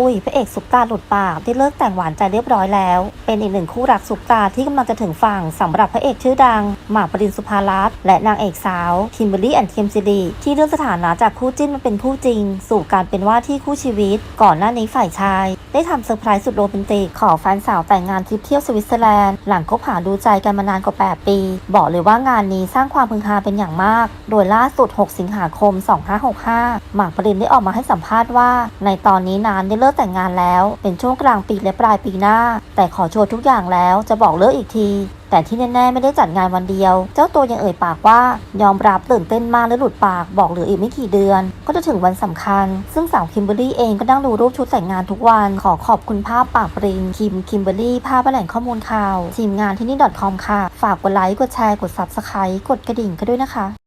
อุ้ยพระเอกซุปตาหลุดปากได้เลิกแต่งหวานใจเรียบร้อยแล้ว เป็นอีกหนึ่งคู่รักซุปตาที่กำลังจะถึงฝั่งสำหรับพระเอกชื่อดัง หมากปรินสุภารัตน์และนางเอกสาวคิมเบอรี่แอนด์เทียมซิลีที่เลื่อนสถานะจากคู่จิ้นมาเป็นคู่จริง สู่การเป็นว่าที่คู่ชีวิต ก่อนหน้านี้ฝ่ายชาย ได้ทำเซอร์ไพรส์สุดโรแมนติกขอแฟนสาวแต่งงานทริปเที่ยวสวิตเซอร์แลนด์หลังคบหาดูใจกันมานานกว่า 8 ปี บอกเลยว่างานนี้สร้างความพึงพาเป็นอย่างมาก โดยล่าสุด 6 สิงหาคม 2565 หมากปรินได้ออกมาให้สัมภาษณ์ว่า ในตอนนี้นานได้เลิกแต่งงานแล้ว เป็นช่วงกลางปีและปลายปีหน้า แต่ขอโชว์ทุกอย่างแล้วจะบอกเลิกอีกที แต่ที่แน่ๆไม่ได้จัดงานวันเดียว เจ้าตัวยังเอ่ยปากว่ายอมรับตื่นเต้นมากและหลุดปากบอกเหลืออีกไม่กี่เดือน ก็จะถึงวันสำคัญ ซึ่งสาวคิมเบอรรี่เองก็นั่งดูรูปชุดแต่งงานทุกวันขอขอบคุณภาพปากปรินคิมคิมเบอรรี่ภาพแหล่งข้อมูลข่าวทีมงานที่นี่ .com ค่ะ ฝากกดไลค์กดแชร์กด subscribe กดกระดิ่งก็ด้วยนะคะ